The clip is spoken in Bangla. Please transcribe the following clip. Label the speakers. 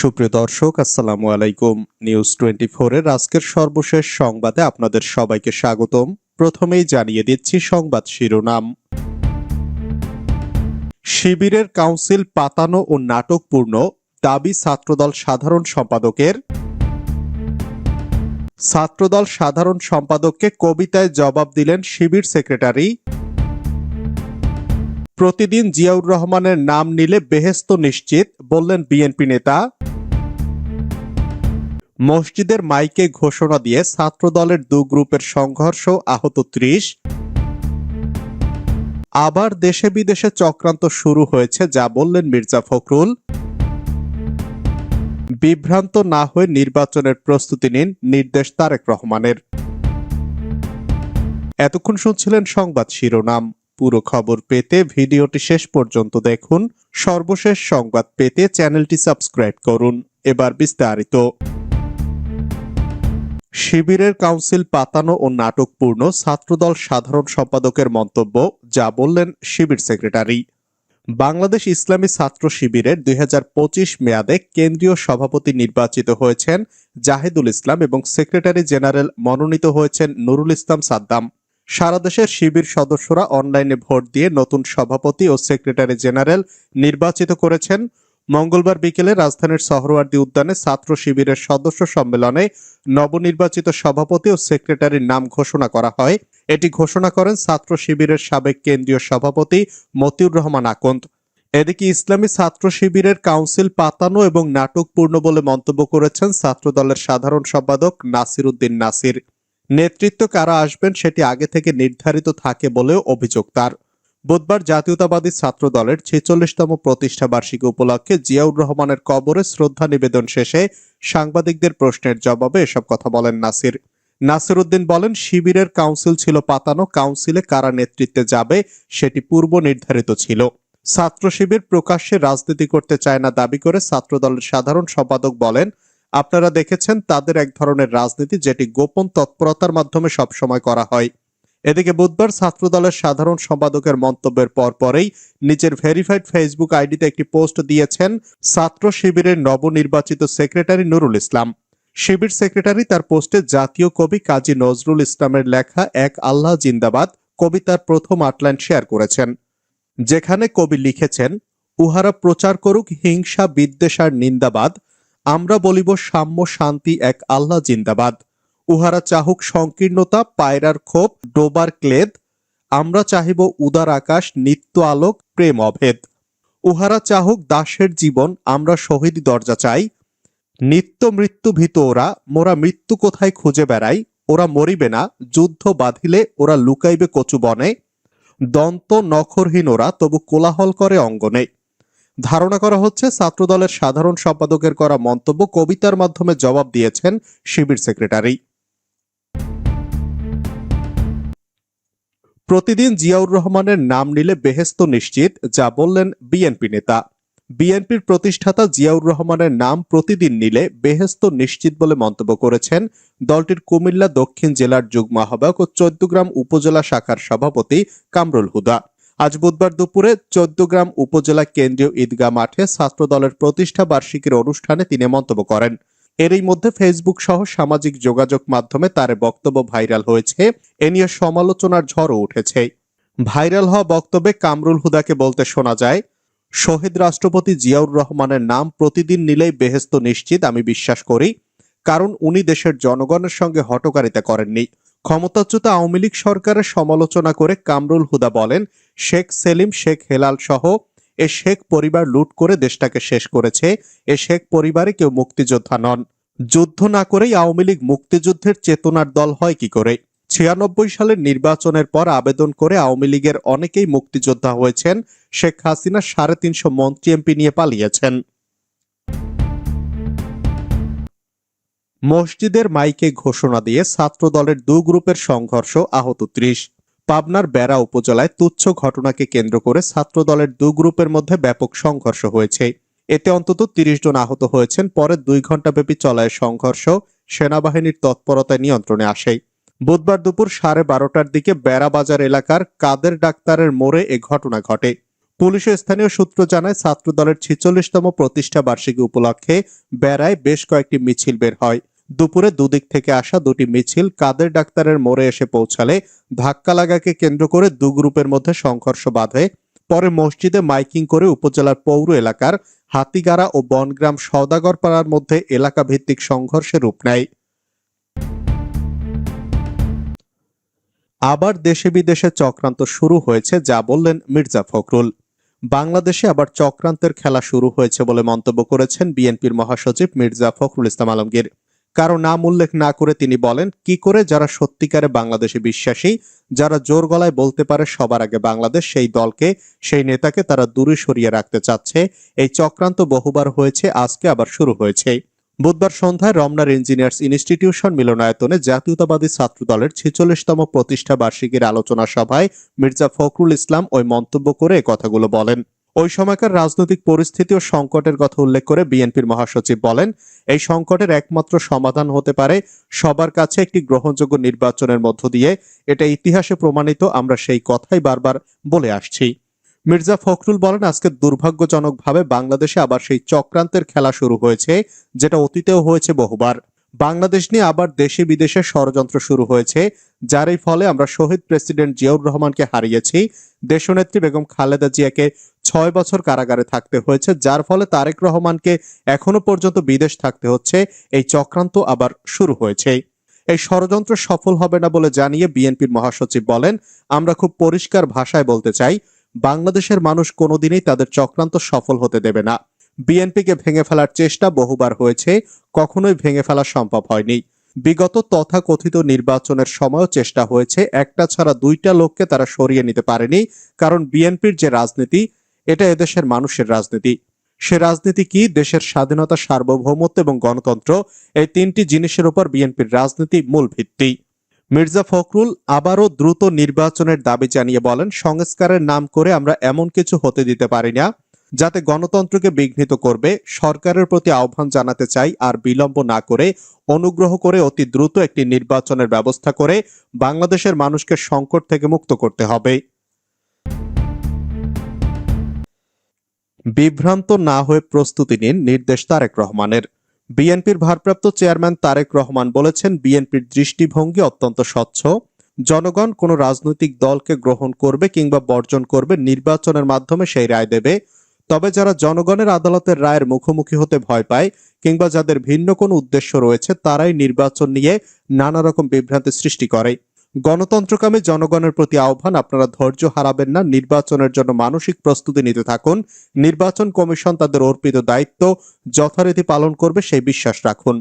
Speaker 1: সুপ্রিয় দর্শক, আসসালামু আলাইকুম। নিউজ টোয়েন্টি এর আজকের সর্বশেষ সংবাদে আপনাদের সবাইকে স্বাগতম। প্রথমেই জানিয়ে দিচ্ছি সংবাদ শিরোনাম। শিবিরের কাউন্সিল পাতানো ও নাটকপূর্ণ, দাবি ছাত্রদল সাধারণ সম্পাদকের। ছাত্রদল সাধারণ সম্পাদককে কবিতায় জবাব দিলেন শিবির সেক্রেটারি। প্রতিদিন জিয়াউর রহমানের নাম নিলে বেহেস্ত নিশ্চিত, বললেন বিএনপি নেতা। মসজিদের মাইকে ঘোষণা দিয়ে ছাত্রদলের দু গ্রুপের সংঘর্ষ আহত ত্রিশ। আবার দেশে বিদেশে চক্রান্ত শুরু হয়েছে, যা বললেন মির্জা ফখরুল। বিভ্রান্ত না হয়ে নির্বাচনের প্রস্তুতি নিন, নির্দেশ তারেক রহমানের। এতক্ষণ শুনছিলেন সংবাদ শিরোনাম। পুরো খবর পেতে ভিডিওটি শেষ পর্যন্ত দেখুন। সর্বশেষ সংবাদ পেতে চ্যানেলটি সাবস্ক্রাইব করুন। এবার বিস্তারিত। শিবিরের কাউন্সিল পাতানো ও নাটকপূর্ণ ছাত্রদল সাধারণ সম্পাদকের মন্তব্য, যা বললেন শিবির সেক্রেটারি। বাংলাদেশ ইসলামী ছাত্র শিবিরের দুই হাজার পঁচিশ মেয়াদে কেন্দ্রীয় সভাপতি নির্বাচিত হয়েছেন জাহিদুল ইসলাম এবং সেক্রেটারি জেনারেল মনোনীত হয়েছেন নুরুল ইসলাম সাদ্দাম। সারা দেশের শিবির সদস্যরা অনলাইনে ভোট দিয়ে নতুন সভাপতি ও সেক্রেটারি জেনারেল নির্বাচিত করেছেন। মঙ্গলবার বিকেলে রাজধানীর সহরওয়ার্দী উদ্যানে ছাত্র শিবিরের সদস্য সম্মেলনে নবনির্বাচিত সভাপতি ও সেক্রেটারির নাম ঘোষণা করা হয়। এটি ঘোষণা করেন ছাত্র শিবিরের সাবেক কেন্দ্রীয় সভাপতি মতিউর রহমান আকন্দ। এদিকে ইসলামী ছাত্র শিবিরের কাউন্সিল পাতানো এবং নাটকপূর্ণ বলে মন্তব্য করেছেন ছাত্রদলের সাধারণ সম্পাদক নাসির উদ্দিন নাসির। নেতৃত্ব কারা আসবেন সেটি আগে থেকে নির্ধারিত থাকে বলেও অভিযোগ তার। বুধবার জাতীয়তাবাদী ছাত্র দলের ছেচল্লিশতম প্রতিষ্ঠা বার্ষিকী উপলক্ষে জিয়াউর রহমানের কবরে শ্রদ্ধা নিবেদন শেষে সাংবাদিকদের প্রশ্নের জবাবে এসব কথা বলেন নাসির। নাসির উদ্দিন বলেন, শিবিরের কাউন্সিল ছিল পাতানো, কাউন্সিলে কারা নেতৃত্বে যাবে সেটি পূর্ব নির্ধারিত ছিল। ছাত্র শিবির প্রকাশ্যে রাজনীতি করতে চায় না দাবি করে ছাত্র দলের সাধারণ সম্পাদক বলেন, আপনারা দেখেছেন তাদের এক ধরনের রাজনীতি যেটি গোপন তৎপরতার মাধ্যমে সবসময় করা হয়। এদিকে বুধবার ছাত্রদলের সাধারণ সম্পাদকের মন্তব্যের পরপরেই নিজের ভেরিফাইড ফেসবুক আইডিতে একটি পোস্ট দিয়েছেন ছাত্র শিবিরের নবনির্বাচিত সেক্রেটারি নুরুল ইসলাম। শিবির সেক্রেটারি তার পোস্টে জাতীয় কবি কাজী নজরুল ইসলামের লেখা এক আল্লাহ জিন্দাবাদ কবিতার প্রথম আটলাইন শেয়ার করেছেন, যেখানে কবি লিখেছেন, উহারা প্রচার করুক হিংসা বিদ্বেষার নিন্দাবাদ, আমরা বলিব সাম্য শান্তি এক আল্লাহ জিন্দাবাদ। উহারা চাহুক সংকীর্ণতা, পায়রার ক্ষোভ, ডোবার ক্লেদ, আমরা চাহিব উদার আকাশ, নিত্য আলোক, প্রেম অভেদ। উহারা চাহুক দাসের জীবন, আমরা শহীদ দরজা চাই। নিত্য মৃত্যু ভীত ওরা, মোরা মৃত্যু কোথায় খুঁজে বেড়াই? ওরা মরিবে না, যুদ্ধ বাঁধিলে ওরা লুকাইবে কচু বনে। দন্ত নখরহীন ওরা, তবু কোলাহল করে অঙ্গনে। ধারণা করা হচ্ছে, ছাত্রদলের সাধারণ সম্পাদকের করা মন্তব্য কবিতার মাধ্যমে জবাব দিয়েছেন শিবির সেক্রেটারি। প্রতিদিন জিয়াউর রহমানের নাম নিলে বেহেস্ত নিশ্চিত, যা বললেন বিএনপি নেতা। বিএনপির প্রতিষ্ঠাতা জিয়াউর রহমানের নাম প্রতিদিন নিলে বেহেস্ত নিশ্চিত বলে মন্তব্য করেছেন দলটির কুমিল্লা দক্ষিণ জেলার যুগ্ম আহ্বায়ক ও চৌদ্দগ্রাম উপজেলা শাখার সভাপতি কামরুল হুদা। আজ বুধবার দুপুরে চৌদ্দগ্রাম উপজেলা কেন্দ্রীয় ঈদগাহ মাঠে ছাত্র দলের প্রতিষ্ঠা বার্ষিকীর অনুষ্ঠানে তিনি মন্তব্য করেন। এরই মধ্যে ফেসবুক সহ সামাজিক যোগাযোগ মাধ্যমে তার বক্তব্য ভাইরাল হয়েছে। এ নিয়ে সমালোচনার ঝড়ও উঠেছে। ভাইরাল হওয়া বক্তব্যে কামরুল হুদাকে বলতে শোনা যায়, শহীদ রাষ্ট্রপতি জিয়াউর রহমানের নাম প্রতিদিন নিলেই বেহেস্ত নিশ্চিত, আমি বিশ্বাস করি। কারণ উনি দেশের জনগণের সঙ্গে হটকারিতা করেননি। ক্ষমতাচ্যুত আওয়ামী লীগ সরকারের সমালোচনা করে কামরুল হুদা বলেন, শেখ সেলিম, শেখ হেলাল সহ এ শেখ পরিবার লুট করে দেশটাকে শেষ করেছে। এ শেখ পরিবারে কেউ মুক্তিযোদ্ধা নন। যুদ্ধ না করেই আওয়ামী লীগ মুক্তিযুদ্ধের চেতনার দল হয় কি করে? ছিয়ানব্বই সালের নির্বাচনের পর আবেদন করে আওয়ামী লীগের অনেকেই মুক্তিযোদ্ধা হয়েছেন। শেখ হাসিনা সাড়ে তিনশো মন্ত্রী এমপি নিয়ে পালিয়েছেন। মসজিদের মাইকে ঘোষণা দিয়ে ছাত্র দলের দু গ্রুপের সংঘর্ষ আহত ত্রিশ। পাবনার বেড়া উপজেলায় তুচ্ছ ঘটনাকে কেন্দ্র করে ছাত্র দলের দু গ্রুপের মধ্যে ব্যাপক সংঘর্ষ হয়েছে। এতে অন্তত তিরিশ জন আহত হয়েছেন, পরে দুই ঘন্টাব্যাপী চলায় সংঘর্ষ, সেনাবাহিনীর তৎপরতায় নিয়ন্ত্রণে আসে। বুধবার দুপুর সাড়ে বারোটার দিকে বেড়া বাজার এলাকার কাদের ডাক্তারের মোড়ে এ ঘটনা ঘটে। পুলিশ ও স্থানীয় সূত্র জানায়, ছাত্রদলের ছিচল্লিশতম প্রতিষ্ঠা বার্ষিকী উপলক্ষে বেড়ায় বেশ কয়েকটি মিছিল বের হয়। দুপুরে দুদিক থেকে আসা দুটি মিছিল কাদের ডাক্তারের মোড়ে এসে পৌঁছালে ধাক্কা লাগাকে কেন্দ্র করে দু গ্রুপের মধ্যে সংঘর্ষ বাধে। পরে মসজিদে মাইকিং করে উপজেলার পৌর এলাকার হাতিগাড়া ও বনগ্রাম সওদাগর পাড়ার মধ্যে এলাকা ভিত্তিক সংঘর্ষে রূপ নেয়। আবার দেশে বিদেশে চক্রান্ত শুরু হয়েছে, যা বললেন মির্জা ফখরুল। বাংলাদেশে আবার চক্রান্তের খেলা শুরু হয়েছে বলে মন্তব্য করেছেন বিএনপির মহাসচিব মির্জা ফখরুল ইসলাম আলমগীর। কারও নাম উল্লেখ না করে তিনি বলেন, কি করে যারা সত্যিকারে বাংলাদেশে বিশ্বাসী, যারা জোর গলায় বলতে পারে সবার আগে বাংলাদেশ, সেই দলকে, সেই নেতাকে তারা দূরে সরিয়ে রাখতে চাচ্ছে। এই চক্রান্ত বহুবার হয়েছে, আজকে আবার শুরু হয়েছে। বুধবার সন্ধ্যায় রমনার ইঞ্জিনিয়ার্স ইনস্টিটিউশন মিলনায়তনে জাতীয়তাবাদী ছাত্র দলের ছেচল্লিশতম প্রতিষ্ঠা বার্ষিকীর আলোচনা সভায় মির্জা ফখরুল ইসলাম ওই মন্তব্য করে কথাগুলো বলেন। ওই সময়কার রাজনৈতিক পরিস্থিতি ও সংকটের কথা উল্লেখ করে বিএনপির মহাসচিব বলেন, এই সংকটের একমাত্র সমাধান হতে পারে সবার কাছে একটি গ্রহণযোগ্য নির্বাচনের মধ্য দিয়ে। এটা ইতিহাসে প্রমাণিত, আমরা সেই কথাই বারবার বলে আসছি। মির্জা ফখরুল বলেন, আজকে দুর্ভাগ্যজনকভাবে বাংলাদেশে আবার সেই চক্রান্তের খেলা শুরু হয়েছে, যেটা অতীতেও হয়েছে বহুবার। বাংলাদেশ নিয়ে আবার দেশে বিদেশে ষড়যন্ত্র শুরু হয়েছে, যার এই ফলে আমরা শহীদ প্রেসিডেন্ট জিয়াউর রহমানকে হারিয়েছি। দেশনেত্রী বেগম খালেদা জিয়াকে ছয় বছর কারাগারে থাকতে হয়েছে, যার ফলে তারেক রহমানকে এখনও পর্যন্ত বিদেশ থাকতে হচ্ছে। এই চক্রান্ত আবার শুরু হয়েছে। এই ষড়যন্ত্র সফল হবে না বলে জানিয়ে বিএনপির মহাসচিব বলেন, আমরা খুব পরিষ্কার ভাষায় বলতে চাই, বাংলাদেশের মানুষ কোনোদিনই তাদের চক্রান্ত সফল হতে দেবে না। বিএনপিকে ভেঙে ফেলার চেষ্টা বহুবার হয়েছে, কখনোই ভেঙে ফেলা সম্ভব হয়নি। বিগত তথাকথিত নির্বাচনের সময়ও চেষ্টা হয়েছে, একটা ছাড়া দুইটা লোককে তারা সরিয়ে নিতে পারেনি, কারণ বিএনপির যে রাজনীতি এটা এদেশের মানুষের রাজনীতি। সে রাজনীতি কি? দেশের স্বাধীনতা, সার্বভৌমত্ব এবং গণতন্ত্র, এই তিনটি জিনিসের উপর বিএনপির রাজনীতি মূল ভিত্তি। মির্জা ফখরুল আবারও দ্রুত নির্বাচনের দাবি জানিয়ে বলেন, সংস্কারের নাম করে আমরা এমন কিছু হতে দিতে পারি না, যাতে গণতন্ত্রকে বিঘ্নিত করবে। সরকারের প্রতি আহ্বান জানাতে চাই আর বিলম্ব না করে অনুগ্রহ করে অতি দ্রুত একটি নির্বাচনের ব্যবস্থা করে বাংলাদেশের মানুষকে সংকট থেকে মুক্ত করতে হবে। বিভ্রান্ত না হয়ে প্রস্তুতি নিন নির্দেশ তারেক রহমানের। বিএনপির ভারপ্রাপ্ত চেয়ারম্যান তারেক রহমান বলেছেন, বিএনপির দৃষ্টিভঙ্গি অত্যন্ত স্বচ্ছ। জনগণ কোনো রাজনৈতিক দলকে গ্রহণ করবে কিংবা বর্জন করবে নির্বাচনের মাধ্যমে সেই রায় দেবে। তবে যারা জনগণের আদালতের রায়ের মুখোমুখি হতে ভয় পায় কিংবা যাদের ভিন্ন কোনো উদ্দেশ্য রয়েছে, তারাই নির্বাচন নিয়ে নানা রকম বিভ্রান্তি সৃষ্টি করে। গণতন্ত্রকামী জনগণের প্রতি আহ্বান, আপনারা ধৈর্য হারাবেন না, নির্বাচনের জন্য মানসিক প্রস্তুতি নিতে থাকুন। নির্বাচন কমিশন তাদের অর্পিত দায়িত্ব যথারীতি পালন করবে, সেই বিশ্বাস রাখুন।